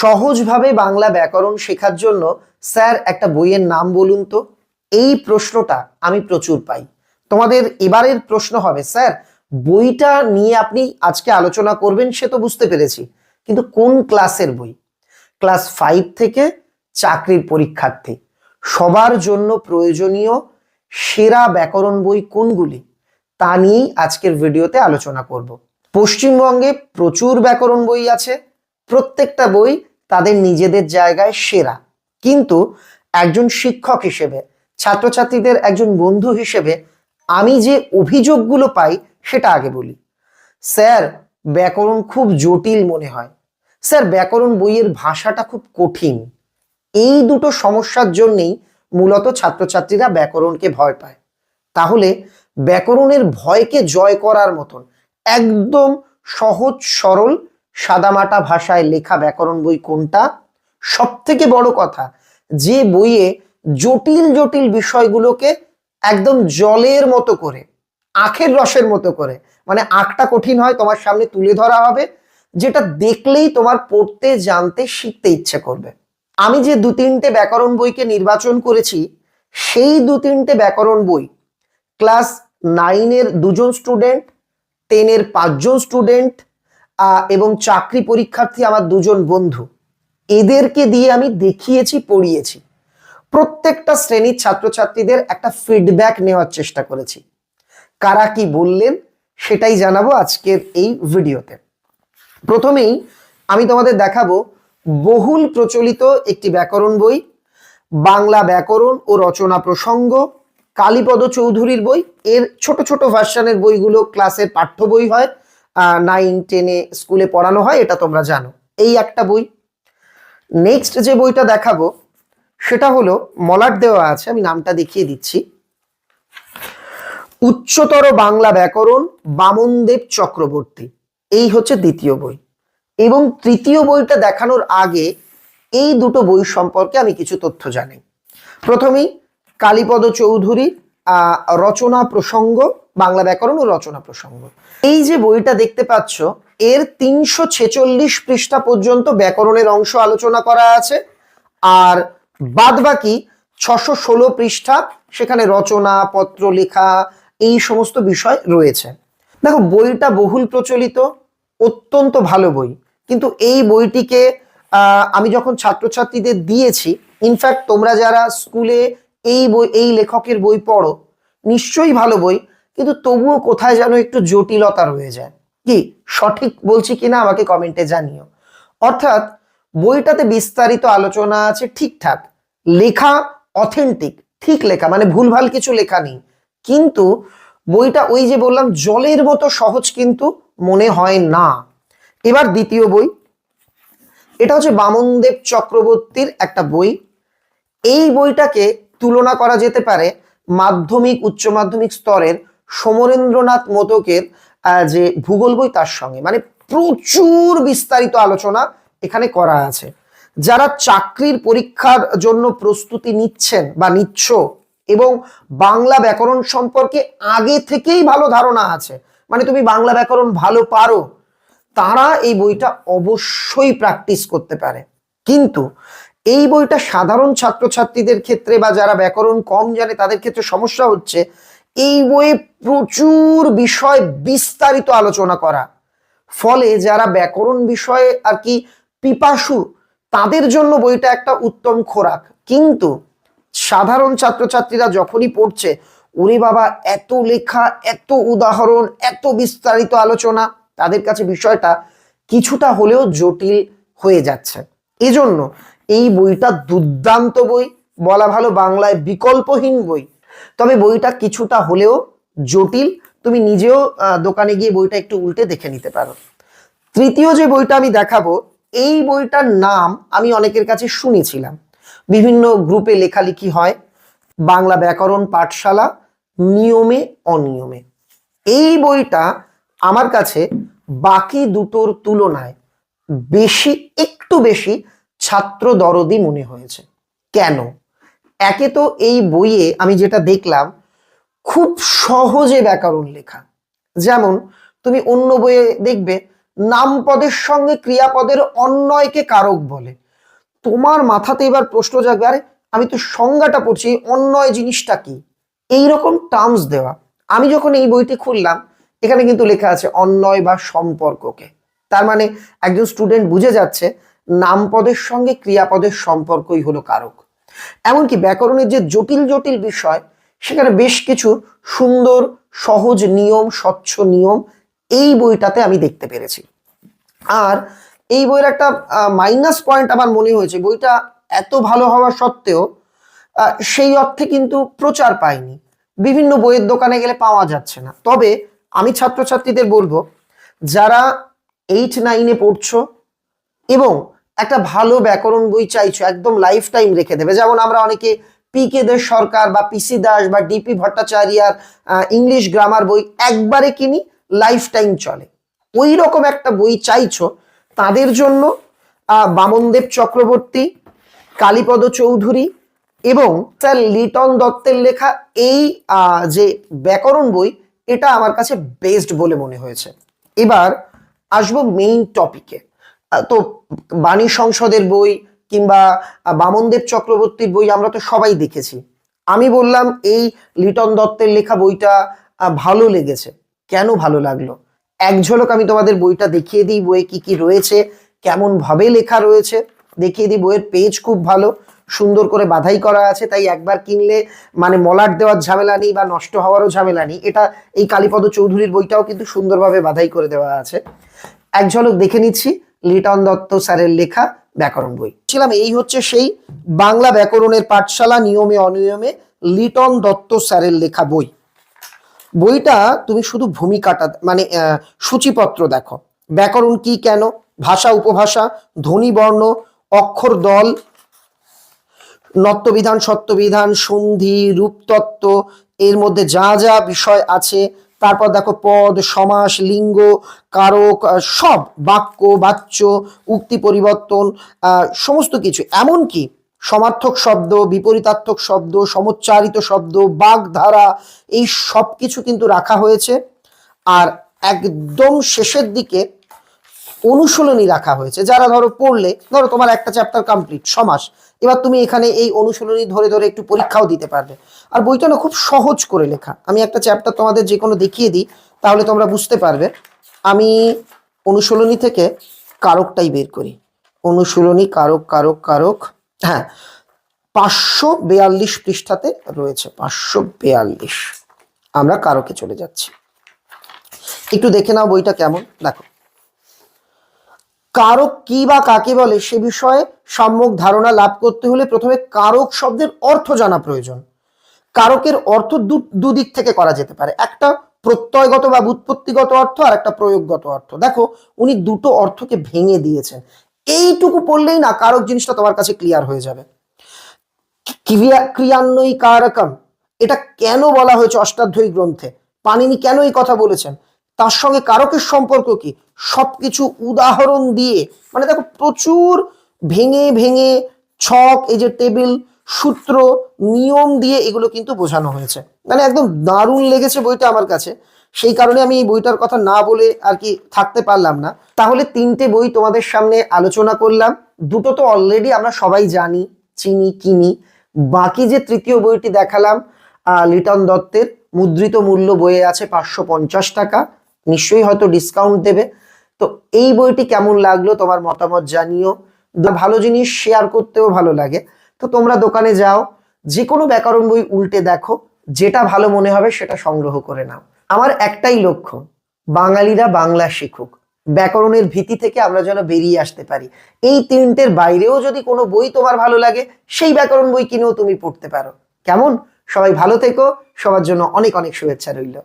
সহজভাবে বাংলা ব্যাকরণ শেখার জন্য স্যার একটা বইয়ের নাম বলুন তো? এই প্রশ্নটা আমি প্রচুর পাই। তোমাদের এবারের প্রশ্ন হবে, স্যার, বইটা নিয়ে আপনি আজকে আলোচনা করবেন সে তো বুঝতে পেরেছি, কিন্তু কোন ক্লাসের বই? ক্লাস ফাইভ থেকে চাকরির পরীক্ষার্থী। সবার জন্য প্রয়োজনীয় সেরা ব্যাকরণ বই কোনগুলি? তা নিয়েই আজকের ভিডিওতে আলোচনা করব। পশ্চিমবঙ্গে প্রচুর ব্যাকরণ বই আছে প্রত্যেকটা বই তাদের নিজেদের জায়গায় সেরা। কিন্তু একজন শিক্ষক হিসেবে, ছাত্রছাত্রীদের একজন বন্ধু হিসেবে আমি যে অভিযোগগুলো পাই সেটা আগে বলি। স্যার, ব্যাকরণ খুব জটিল মনে হয়। স্যার, ব্যাকরণ বইয়ের ভাষাটা খুব কঠিন। এই দুটো সমস্যার জন্যেই মূলত ছাত্রছাত্রীরা ব্যাকরণকে ভয় পায়। তাহলে ব্যাকরণের ভয়কে জয় করার মতন একদম সহজ সরল সাদামাটা ভাষায় লেখা ব্যাকরণ বই কোনটা? সব থেকে বড় কথা, যে বইয়ে জটিল জটিল বিষয়গুলোকে একদম জলের মতো করে, আখের রসের মতো করে মানে আখটা কঠিন হয়, তোমার সামনে তুলে ধরা হবে, যেটা দেখলেই তোমার পড়তে, জানতে, শিখতে ইচ্ছে করবে। আমি যে দু তিনটে ব্যাকরণ বইকে নির্বাচন করেছি, সেই দু তিনটে ব্যাকরণ বই, ক্লাস নাইনের দুজন স্টুডেন্ট, টেনের পাঁচজন স্টুডেন্ট এবং চাকরি পরীক্ষার্থী আমার দুজন বন্ধু। এদেরকে দিয়ে আমি দেখিয়েছি, পড়িয়েছি। প্রত্যেকটা শ্রেণির ছাত্রছাত্রীদের একটা ফিডব্যাক নেওয়ার চেষ্টা করেছি। কারা কি বললেন, সেটাই জানাব আজকের এই ভিডিওতে। প্রথমেই আমি তোমাদের দেখাবো বহুল প্রচলিত একটি ব্যাকরণ বই, বাংলা ব্যাকরণ ও রচনা প্রসঙ্গ, কালীপদ চৌধুরীর বই। এর ছোট ছোট ভার্সানের বইগুলো ক্লাসের পাঠ্য বই হয়। নাইন টেনে স্কুলে পড়ানো হয়, এটা তোমরা জানো। এই একটা বই। নেক্সট যে বইটা দেখাবো, সেটা হলো মলাট দেওয়া আছে, আমি নামটা দেখিয়ে দিচ্ছি। উচ্চতর বাংলা ব্যাকরণ, বামনদেব চক্রবর্তী। এই হচ্ছে দ্বিতীয় বই। এবং তৃতীয় বইটা দেখানোর আগে এই দুটো বই সম্পর্কে আমি কিছু তথ্য জানি। প্রথমেই কালীপদ চৌধুরী রচনা প্রসঙ্গ, বাংলা ব্যাকরণ ও রচনা প্রসঙ্গ। এই যে বইটা দেখতে পাচ্ছ, এর তিনশো ছেচল্লিশ পৃষ্ঠা পর্যন্ত ব্যাকরণের অংশ আলোচনা করা আছে, আর বাদ বাকি ছশো ষোলো পৃষ্ঠা সেখানে রচনা, পত্র লেখা, এই সমস্ত বিষয় রয়েছে। দেখো, বইটা বহুল প্রচলিত, অত্যন্ত ভালো বই, কিন্তু এই বইটিকে আমি যখন ছাত্রছাত্রীদের দিয়েছি, ইনফ্যাক্ট তোমরা যারা স্কুলে এই বই, এই লেখকের বই পড়ো, নিশ্চয়ই ভালো বই কিন্তু তবুও কোথায় যেন একটু জটিলতা রয়ে যায়। কি, সঠিক বলছি কিনা আমাকে কমেন্টে জানিও। অর্থাৎ, বইটাতে বিস্তারিত আলোচনা আছে ঠিকঠাক, লেখা অথেন্টিক ঠিক লেখা মানে ভুলভাল কিছু লেখা নেই। কিন্তু বইটা ওই যে বললাম, জলের মতো সহজ কিন্তু মনে হয় না। এবার দ্বিতীয় বই, এটা হচ্ছে বামনদেব চক্রবর্তীর একটা বই। এই বইটাকে তুলনা করা যেতে পারে মাধ্যমিক, উচ্চ মাধ্যমিক স্তরের সমরেন্দ্রনাথ মোদকের যে ভূগোল বই তার সঙ্গে। মানে প্রচুর বিস্তারিত আলোচনা এখানে করা আছে। যারা চাকরির পরীক্ষার জন্য প্রস্তুতি নিচ্ছেন বা নিচ্ছ এবং বাংলা ব্যাকরণ সম্পর্কে আগে থেকেই ভালো ধারণা আছে মানে তুমি বাংলা ব্যাকরণ ভালো পারো, তারা এই বইটা অবশ্যই প্র্যাকটিস করতে পারে। কিন্তু এই বইটা সাধারণ ছাত্রছাত্রীদের ক্ষেত্রে বা যারা ব্যাকরণ কম জানে, তাদের ক্ষেত্রে সমস্যা হচ্ছে এই বইয়ে প্রচুর বিষয় বিস্তারিত আলোচনা করা। ফলে যারা ব্যাকরণ বিষয়ে আর কি পিপাসু, তাদের জন্য বইটা একটা উত্তম খোরাক। কিন্তু সাধারণ ছাত্রছাত্রীরা যখনই পড়ছে, ওরে বাবা, এত লেখা, এত উদাহরণ, এত বিস্তারিত আলোচনা, তাদের কাছে বিষয়টা কিছুটা হলেও জটিল হয়ে যাচ্ছে। এজন্য এই বইটা দুর্দান্ত বই, বলা ভালো বাংলায় বিকল্পহীন বই। তবে বইটা কিছুটা হলেও জটিল, তুমি নিজেও দোকানে গিয়ে বইটা একটু উল্টে দেখে নিতে পারো। তৃতীয় যে বইটা আমি দেখাবো, এই বইটার নাম আমি অনেকের কাছে শুনেছিলাম। বিভিন্ন গ্রুপে লেখালেখি হয়, বাংলা ব্যাকরণ পাঠশালা, নিয়মে, অনিয়মে। এই বইটা আমার কাছে বাকি দুটোর তুলনায় বেশি, একটু বেশি ছাত্র দরদি মনে হয়েছে। কেন? একে তো এই বইয়ে আমি যেটা দেখলাম, খুব সহজে ব্যাকরণ লেখা। যেমন, তুমি অন্য বইয়ে দেখবে নামপদের সঙ্গে ক্রিয়াপদের অন্যয়কে কারক বলে। তোমার মাথাতে এবার প্রশ্ন জাগবে, আরে, আমি তো সংজ্ঞাটা পড়ছি অন্যয় জিনিসটা কি? এই রকম টার্মস দেওয়া। আমি যখন এই বইটি খুললাম, এখানে কিন্তু লেখা আছে অন্যয় বা সম্পর্ককে। তার মানে একজন স্টুডেন্ট বুঝে যাচ্ছে নামপদের সঙ্গে ক্রিয়াপদের সম্পর্কই হলো কারক। এমনকি ব্যাকরণের যে জটিল জটিল বিষয়, সেখানে বেশ কিছু সুন্দর, সহজ নিয়ম, স্বচ্ছ নিয়ম এই বইটাতে আমি দেখতে পেরেছি। আর এই বইয়ের একটা মাইনাস পয়েন্ট আমার মনে হয়েছে, বইটা এত ভালো হওয়া সত্ত্বেও সেই অর্থে কিন্তু প্রচার পায়নি বিভিন্ন বইয়ের দোকানে গেলে পাওয়া যাচ্ছে না। তবে আমি ছাত্রছাত্রীদের বলব, যারা এইট নাইনে পড়ছো এবং একটা ভালো ব্যাকরণ বই চাইছো, একদম লাইফ টাইম রেখে দেবে। যেমন আমরা অনেকে পি কে দেশ সরকার বা পিসি দাস বা ডিপি ভট্টাচার্যার ইংলিশ গ্রামার বই একবারে কিনি লাইফ টাইম চলে। ওই রকম একটা বই চাইছো, তাদের জন্য বামনদেব চক্রবর্তী, কালীপদ চৌধুরী এবং স্যার লিটন দত্তের লেখা এই যে ব্যাকরণ বই, এটা আমার কাছে বেস্ট বলে মনে হয়েছে। এবার আসব মেইন টপিকে তো বাণী সংসদের বই কিংবা বামনদেব চক্রবর্তীর বই আমরা তো সবাই দেখেছি। আমি বললাম, এই লিটন দত্তের লেখা বইটা ভালো লেগেছে। কেন ভালো লাগল? এক ঝলক আমি তোমাদের বইটা দেখিয়ে দিই, বইয়ে কি কি রয়েছে কেমন ভাবে লেখা রয়েছে। দেখিয়ে দিই, বইয়ের পেজ খুব ভালো, সুন্দর করে বাধাই করা আছে, তাই একবার কিনলে মানে মলাট দেওয়ার ঝামেলা নেই বা নষ্ট হওয়ারও ঝামেলা নেই। এটা এই কালীপদ চৌধুরীর বইটাও কিন্তু সুন্দরভাবে বাধাই করে দেওয়া আছে। এক ঝলক দেখে নিচ্ছি লিটন দত্ত স্যারের লেখা ব্যাকরণ বই। ছিলাম, এই হচ্ছে সেই বাংলা ব্যাকরণের পাঠশালা নিয়মে অনিয়মে লিটন দত্ত স্যারের লেখা বই। বইটা তুমি শুধু ভূমিকাটা মানে সূচিপত্র দেখো। ব্যাকরণ কি কেন? ভাষা, উপভাষা, ধ্বনি, বর্ণ, অক্ষর, দল, নত্যবিধান, সত্যবিধান, সন্ধি, রূপতত্ত্ব, এর মধ্যে যা যা বিষয় আছে তারপর দেখো পদ, সমাস, লিঙ্গ, কারক সব বাক্য, বাচ্য, উক্তি, পরিবর্তন সমস্ত কিছু। এমনকি সমার্থক শব্দ, বিপরীতার্থক শব্দ, সমচ্চারিত শব্দ, বাগধারা, এই সব কিছু কিন্তু রাখা হয়েছে। আর একদম শেষের দিকে অনুশীলনী রাখা হয়েছে। যারা ধরো পড়লে, ধরো তোমার একটা চ্যাপ্টার কমপ্লিট সমাস। এবার তুমি এখানে এই অনুশীলনী ধরে ধরে একটু পরীক্ষাও দিতে পারবে। আর বইটা না খুব সহজ করে লেখা। আমি একটা চ্যাপ্টার তোমাদের যে কোনো দেখিয়ে দিই, তাহলে তোমরা বুঝতে পারবে। আমি অনুশীলনী থেকে কারকটাই বের করি। অনুশীলনী, কারক কারক কারক হ্যাঁ পাঁচশো বেয়াল্লিশ পৃষ্ঠাতে রয়েছে, পাঁচশো বেয়াল্লিশ। আমরা কারকে চলে যাচ্ছি। একটু দেখে নাও বইটা কেমন। দেখো। কারক কি বা কাকে বলে সে বিষয়ে সম্যক ধারণা লাভ করতে হলে প্রথমে কারক শব্দের অর্থ জানা প্রয়োজন। কারকের অর্থ দুদিক থেকে করা যেতে পারে। একটা প্রত্যয়গত বা উৎপত্তিগত অর্থ, আর একটা প্রয়োগগত অর্থ। দেখো, উনি দুটো অর্থকে ভেঙে দিয়েছেন। এইটুকু পড়লেই না কারক জিনিসটা তোমার কাছে ক্লিয়ার হয়ে যাবে। ক্রিয়া, ক্রিয়ান্বয়ী কারকম, এটা কেন বলা হয়েছে অষ্টাধ্যায়ী গ্রন্থে? পানিনি কেন এই কথা বলেছেন? তার সঙ্গে কারকের সম্পর্ক কি? সবকিছু উদাহরণ দিয়ে মানে দেখো প্রচুর ভেঙে ভেঙে ছক, এই যে টেবিল সূত্র, নিয়ম দিয়ে এগুলো কিন্তু বোঝানো হয়েছে। মানে একদম দারুণ লেগেছে বইটা আমার কাছে। সেই কারণে আমি এই বইটার কথা না বলে আর কি থাকতে পারলাম না। তাহলে তিনটে বই তোমাদের সামনে আলোচনা করলাম। দুটো তো অলরেডি আমরা সবাই জানি, চিনি, কিনি। বাকি যে তৃতীয় বইটি দেখালাম লিটন দত্তের মুদ্রিত মূল্য বইয়ে আছে পাঁচশো পঞ্চাশ টাকা। নিশ্চয়ই হয়তো ডিসকাউন্ট দেবে। তো এই বইটি কেমন লাগল তোমার মতামত জানিও। ভালো জিনিস শেয়ার করতেও ভালো লাগে। তো তোমরা দোকানে যাও যে কোনো ব্যাকরণ বই উল্টে দেখো, যেটা ভালো মনে হবে সেটা সংগ্রহ করে নাও। আমার একটাই লক্ষ্য, বাঙালিরা বাংলা শিখুক। ব্যাকরণের ভীতি থেকে আমরা যেন বেরিয়ে আসতে পারি। এই তিনটের বাইরেও যদি কোনো বই তোমার ভালো লাগে, সেই ব্যাকরণ বই কিনেও তুমি পড়তে পারো। কেমন? সবাই ভালো থেকো, সবার জন্য অনেক অনেক শুভেচ্ছা রইল।